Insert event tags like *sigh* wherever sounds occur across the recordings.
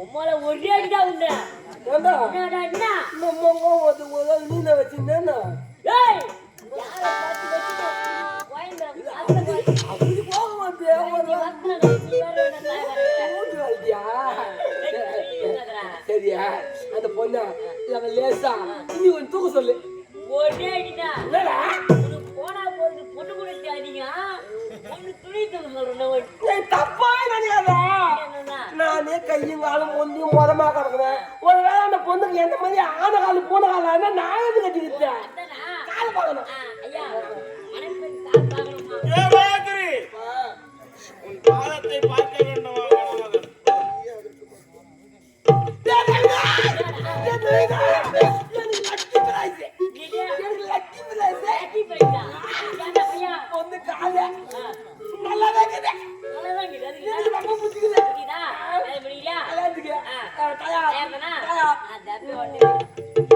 உம்மால ஒரே அடிதான் உன்ன. என்னடா என்ன? உதவி மீனை வச்சிருந்தேன்னா? கையும் காலும் ஒன்றையும் மொதமா ஒரு ஒருவேளை அந்த பொண்ணுக்கு எந்த மாதிரி ஆன கால் பூன கால ஆனா நான் எது கட்டிக்கிட்டேன் கால் பார்க்கணும் வந்து கால நல்லாவே இருக்குது. நல்லாவே இருக்குது. ரொம்ப பிடிக்குது புரியுதா? நல்லா பிடிக்கலையா தயார். தயார் தயார்.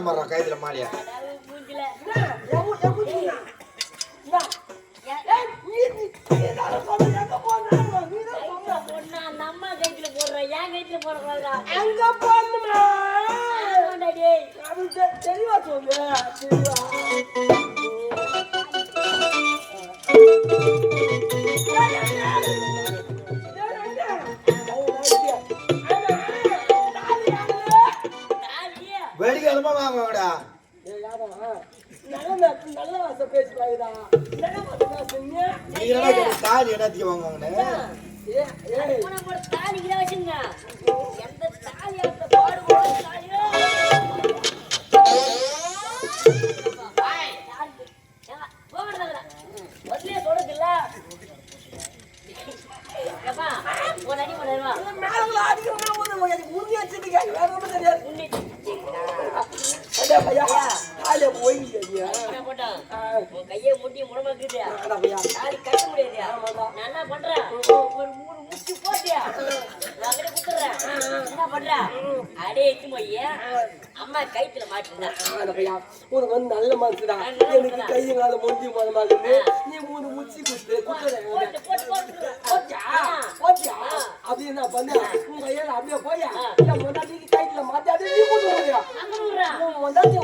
Marrakech de la Malia. வாங்கடா. தாலி என்னத்துக்கு வாங்குவாங்கண்ணே தாலி கிராசிங்க எந்த தாலி அந்த பாடுபோது தாலியோ உன்னை அடிக்க முடியாது உறுதி வச்சிருக்கேன் வேற ஒன்றும் தெரியாது பையா காலைய போய் கையை முட்டி முடமாக்குறியா நாளைக்கு கட்ட முடியாதியா நான் என்ன பண்றேன் ஒரு மூணு மூச்சு போட்டியா வாங்கிட்டு குத்துறேன் அம்மா கைத்துல மாட்டினா உனக்கு வந்து நல்ல மனசுடா எனக்கு கையும் கால நீ மூணு மூச்சு குத்து குத்துறேன் அப்படி என்ன பண்ண? உன் கையில அப்படியே போய்? என் முன்னாடி கைட்டுல மாத்தாடி நீ போட்டு போறியா? உன் முன்னாடி?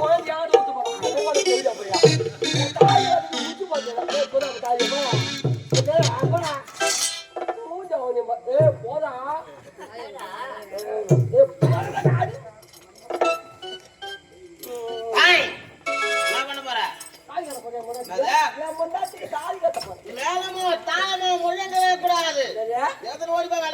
தான் எத்தனை ஓடி போய்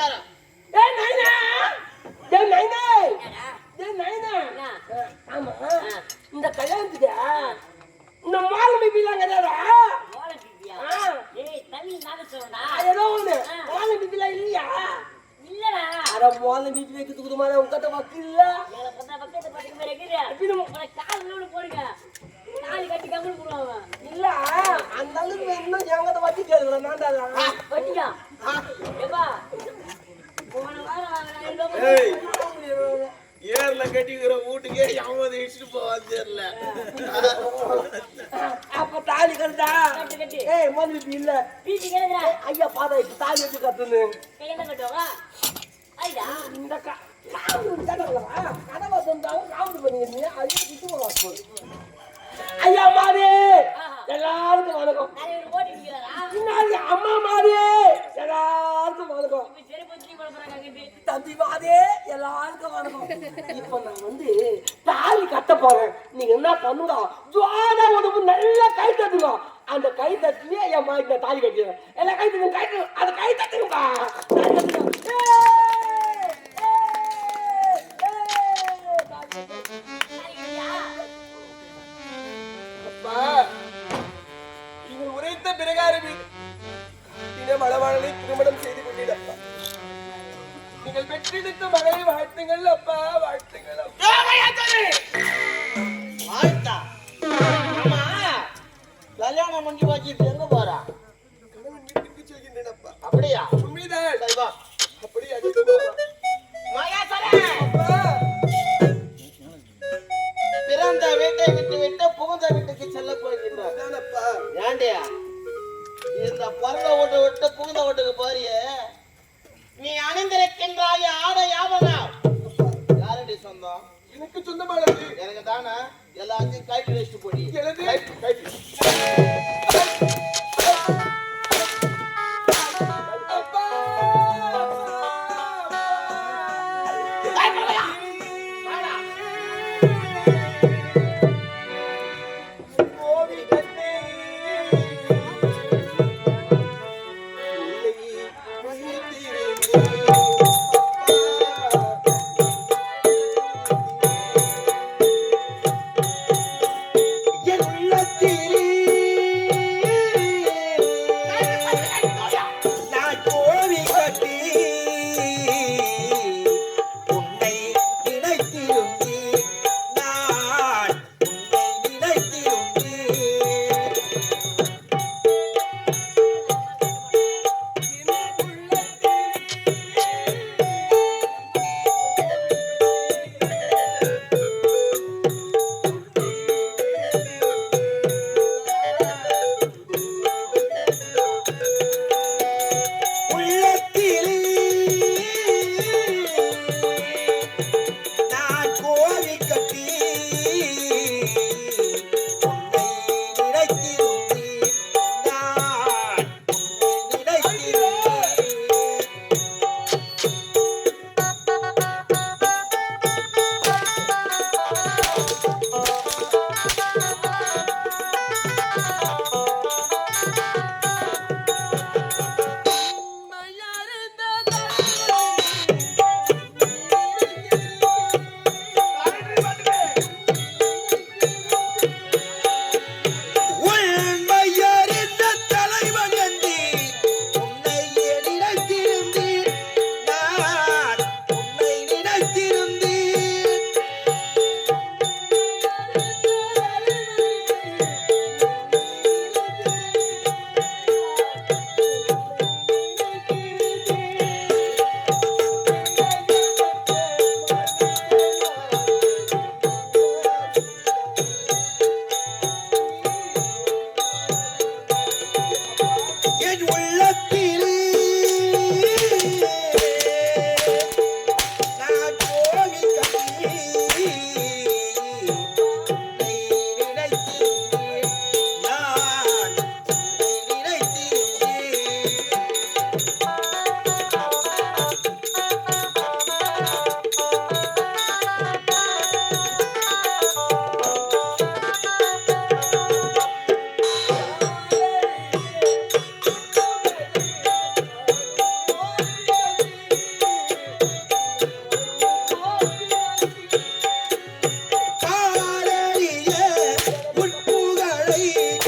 ஏர்ல கட்டிக்கிற வீட்டுக்கே அவன் இடிச்சுட்டு போவான் தெரியல. அப்ப தாலி கருதா ஏய் மது இல்ல. பீட்டி கிடக்குறா ஐயா பாதா இப்ப தாலி எடுத்து கத்துன்னு கிழமை கட்டவா ஐயா. இந்த கா காவல் தடவலா கதவை சொந்தாலும் காவல் பண்ணிக்கிறீங்க ஐயா சுத்து போவாங்க ஐயா மாதே! எல்லாருக்கும் வணக்கம். அம்மா மாறி எல்லாருக்கும் வணக்கம். தம்பி மாறி எல்லாருக்கும் வணக்கம். இப்ப நான் வந்து தாலி கட்ட போறேன். நீங்க என்ன பண்ணுங்க? ஜோரா உடம்பு நல்லா கை தட்டுங்க. அந்த கை தட்டிலே என் மாதிரி தாலி கட்டிடுறேன். எல்லாம் கை தட்டுங்க கை அதை கை தட்டுங்க. உரைத்த பிரகாரமே தின மலவாளனை திருமணம் செய்து கொண்டிடப்பா நீங்கள் பெற்றெடுத்த மகளை வாழ்த்துங்கள் அப்பா வாழ்த்துங்கள் ஆமா கல்யாணம் முடிஞ்சு வச்சுட்டு எங்க போறா அப்படியா உண்மைதான் பிறந்த வீட்டை விட்டு விட்டு புகுந்த வீட்டுக்கு செல்ல போகின்றார் ஏண்டியா இந்த பிறந்த வீட்டை விட்டு புகுந்த வீட்டுக்கு போறியே? நீ அணிந்திருக்கின்றாய ஆடை யாவனா யாரடி சொந்தம்? எனக்கு சொந்தமானது எனக்கு தானே? எல்லாத்தையும் கைட்டு வச்சுட்டு போடி என் *laughs* Hey,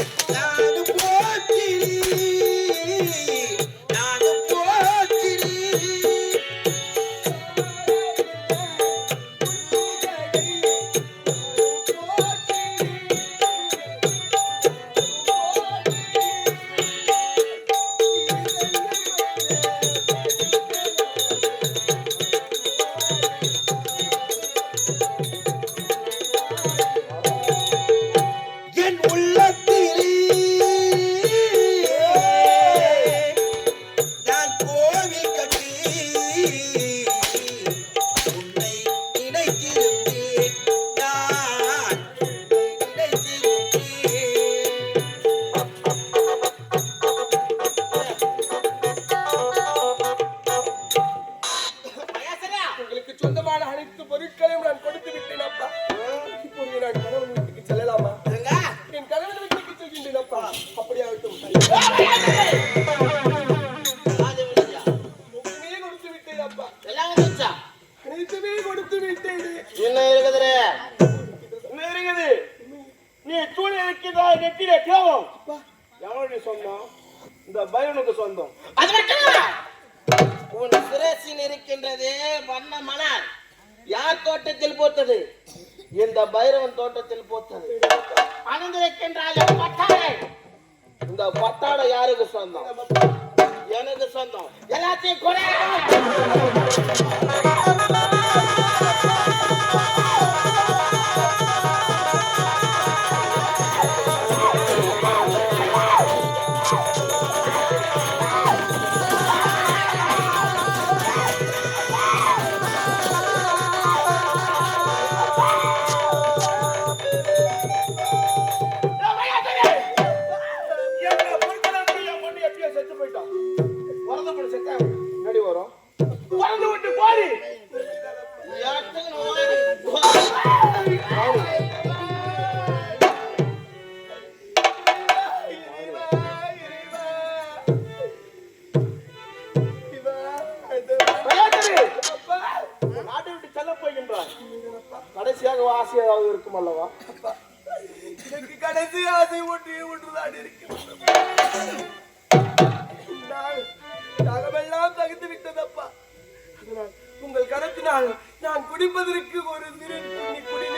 யார் தோட்டத்தில் போட்டது இந்த பைரவன் தோட்டத்தில் போட்டது அணிந்திருக்கின்றாய பட்டாடை. இந்த பட்டாடை யாருக்கு சொந்தம்? எனக்கு சொந்தம். எல்லாத்தையும் நான் நான் குடிப்பதற்கு ஒரு சிறு குடி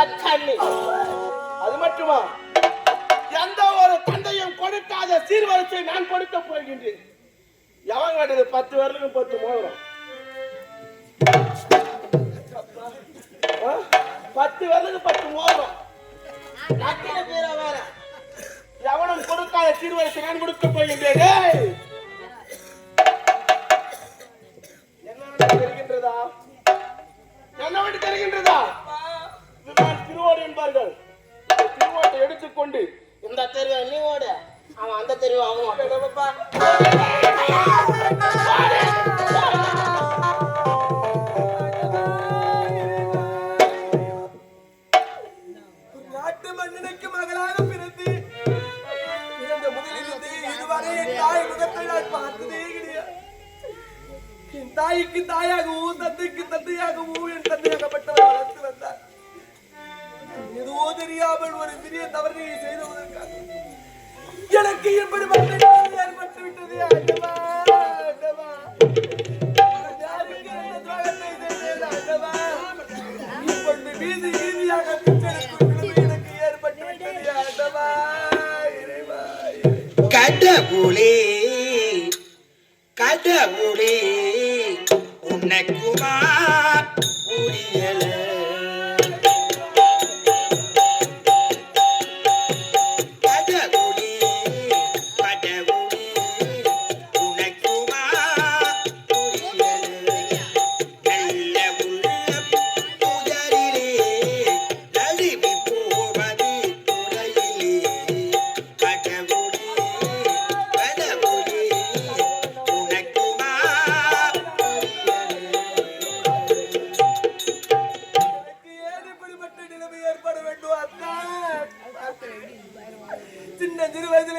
அச்சாமி அது மட்டுமா? எந்த ஒரு தந்தையும் கொடுக்காத சீர்வரிசை நான் கொடுக்க போகின்றேன். எவன் கேட்டது பத்து வரலுக்கும் பத்து மோதிரம். பத்து வரலுக்கு பத்து மோதிரம். லட்சண பேரா வேற. எவனும் கொடுக்காத சீர்வரிசை நான் கொடுக்க போகின்றேன். என்ன தெரிகின்றதா என்ன தெரிகின்றதா திருவோடு என்பார்கள். திருவோட்டை எடுத்துக்கொண்டு. இந்த தெருவை நீ ஓட. அவன் அந்த தெருவை அவன் ஓடுப்பா கடவுளே கடவுளே உனக்குமா புரியல. തിരുവതിൽ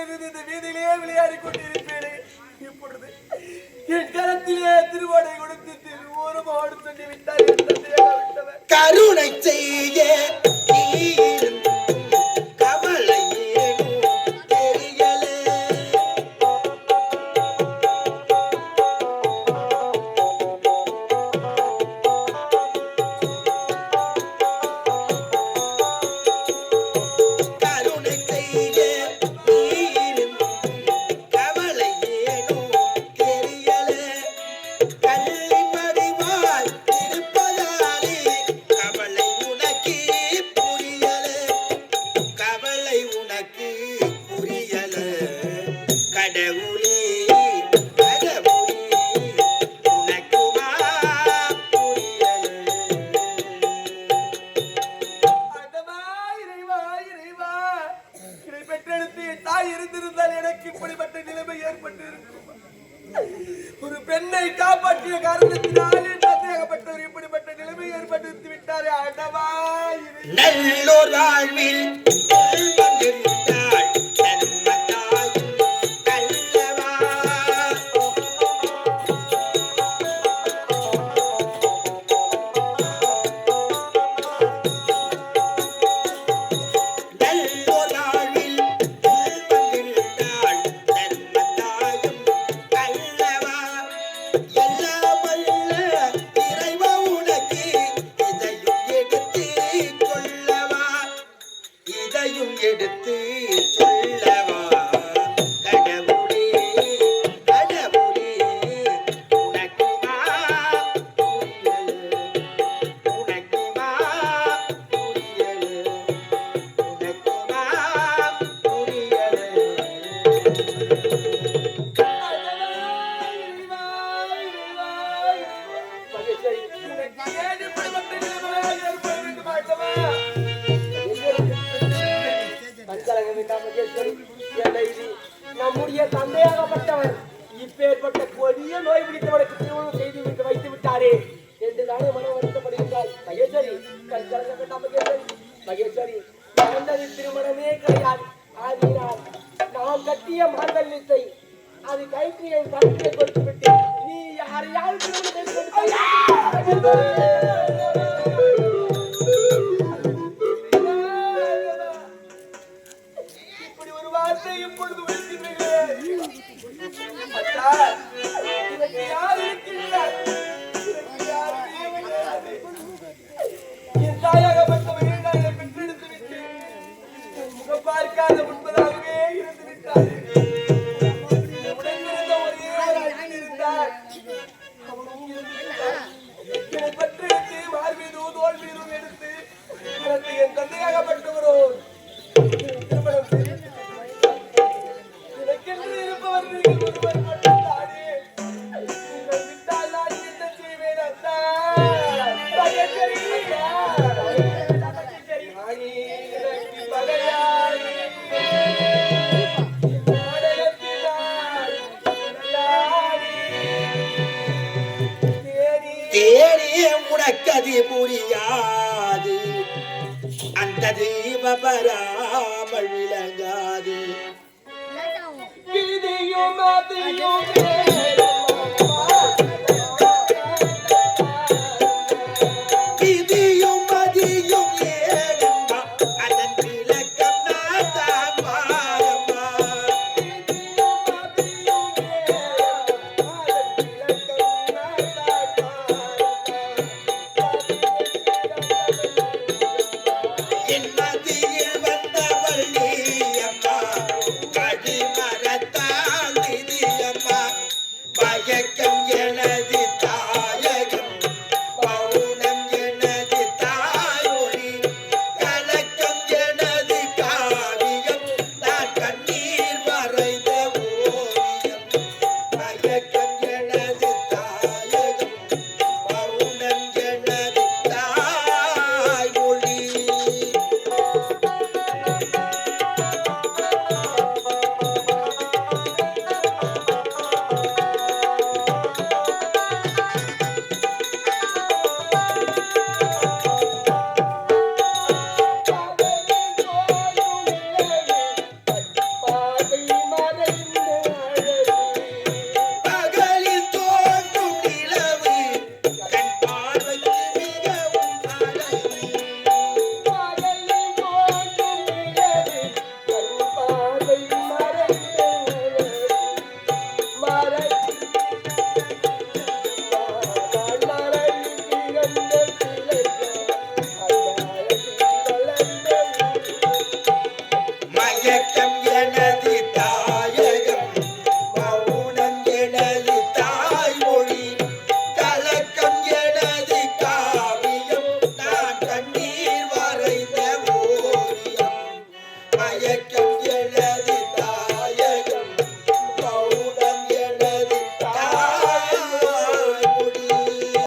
நீ யாரையாவது